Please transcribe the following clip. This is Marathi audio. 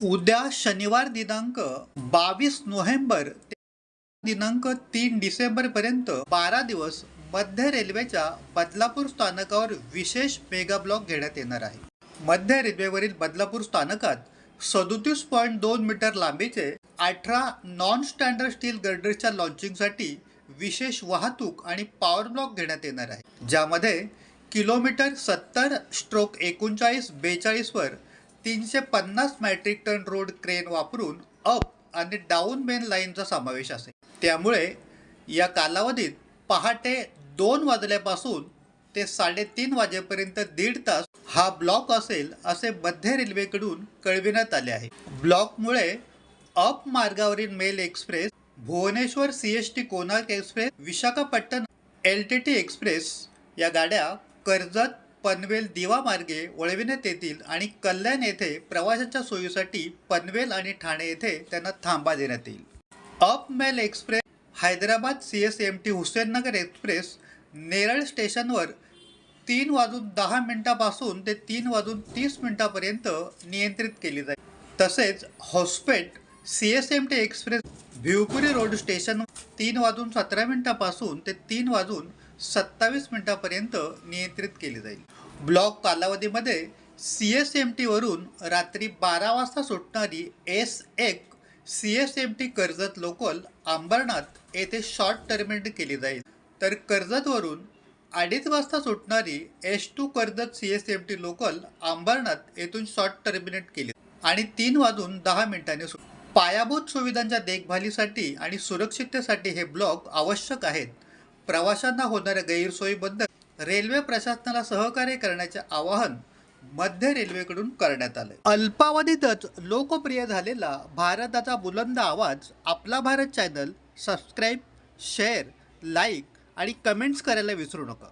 उद्या शनिवार दिनांक बावीस नोव्हेंबर ते दिनांक तीन डिसेंबर पर्यंत बारा दिवस मध्य रेल्वेच्या बदलापूर स्थानकावर विशेष मेगा ब्लॉक घेण्यात येणार आहे. मध्य रेल्वेवरील बदलापूर स्थानकात सदोतीस पॉईंट दोन मीटर लांबीचे अठरा नॉन स्टँडर्ड स्टील गर्डरच्या लॉन्चिंगसाठी विशेष वाहतूक आणि पॉवर ब्लॉक घेण्यात येणार आहे. ज्यामध्ये किलोमीटर सत्तर स्ट्रोक एकोणचाळीस बेचाळीसवर तीनशे पन्नास मॅट्रिक टन रोड क्रेन वापरून अप आणि डाऊन मेन लाईनचा समावेश असेल त्यामुळे या कालावधीत पहाटे दोन वाजल्यापासून ते साडेतीन वाजेपर्यंत दीड तास हा ब्लॉक असेल असे मध्य रेल्वेकडून कळविण्यात आले आहे. ब्लॉकमुळे अप मार्गावरील mail express Bhubaneswar C S T Konark express Visakhapatnam L T T express या गाड्या कर्जत पनवेल दिवा मार्गे वळविण्यात येतील आणि कल्याण येथे प्रवाशांच्या सोयीसाठी पनवेल आणि ठाणे येथे त्यांना थांबा देण्यात येईल. Up mail express Hyderabad C S M T Hussainnagar express Neral स्टेशनवर तीन वाजून दहा मिनिटापासून ते तीन वाजून तीस मिनिटापर्यंत नियंत्रित केली जाईल. तसेच Hospet C S M T express Bhivpuri road station तीन वाजून सतरा मिनिटापासून ते तीन वाजून सत्तावीस मिनिटापर्यंत नियंत्रित केली जाईल. ब्लॉक कालावधीमध्ये सी एस एम टीवरून रात्री बारा वाजता सुटणारी एस एक C S M T Karjat local Ambarnath येथे शॉर्ट टर्मिनेट केली जाईल. तर कर्जतवरून अडीच वाजता सुटणारी S two Karjat C S M T local Ambarnath येथून शॉर्ट टर्मिनेट केली आणि तीन वाजून दहा मिनिटांनी सुट पायाभूत सुविधांच्या देखभालीसाठी आणि सुरक्षिततेसाठी हे ब्लॉक आवश्यक आहेत. प्रवाशांना होणाऱ्या गैरसोयीबद्दल रेल्वे प्रशासनाला सहकार्य करण्याचे आवाहन मध्य रेल्वेकडून करण्यात आले. अल्पावधीतच लोकप्रिय झालेला भारताचा बुलंद आवाज आपला Bharat channel subscribe share like आणि कमेंट्स करायला विसरू नका.